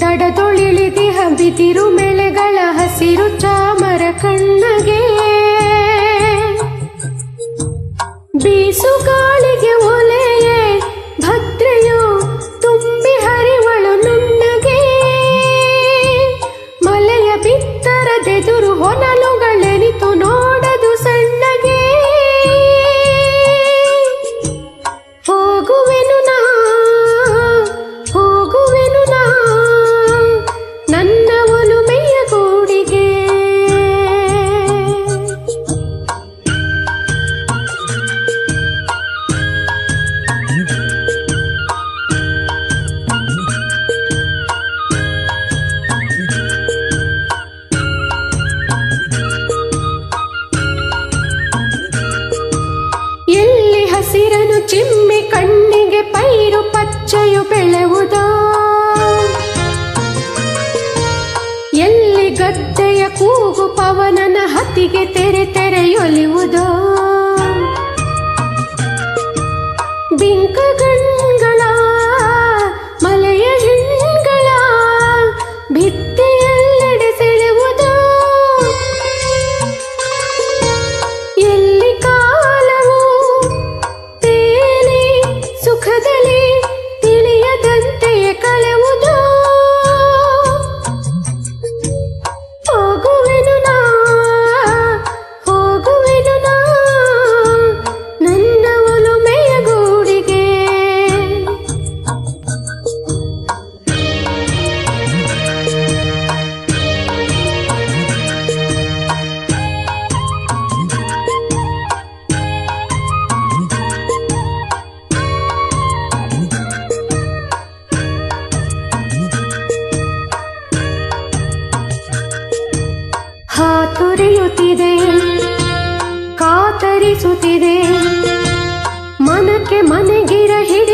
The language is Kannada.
ದಡ ತೊಳಿಲಿತಿ ಹಬ್ಬಿತಿರು ಮೆಳೆಗಳ ಹಸಿರು ಚಾಮರ ಕಣ್ಣಗೆ. ಬೀಸು ಕಾಲಿಗೆ ನನ್ನ ಒಲುಮೆಯ ಕೂಡಿಗೆ. ಎಲ್ಲಿ ಹಸಿರನು ಚಿಮ್ಮೆ ಕಣ್ಣಿಗೆ ಪೈರು ಪಚ್ಚೆಯು ಬೆಳೆವು ಕೂಗು ಪವನನ ಹತ್ತಿಗೆ ತೆರೆ ತೆರೆಯೊಲಿಯುವುದೋ ಕಾತರಿಸುತ್ತಿದೆ ಮನಕ್ಕೆ ಮನೆಗಿರ ಹಿಡಿ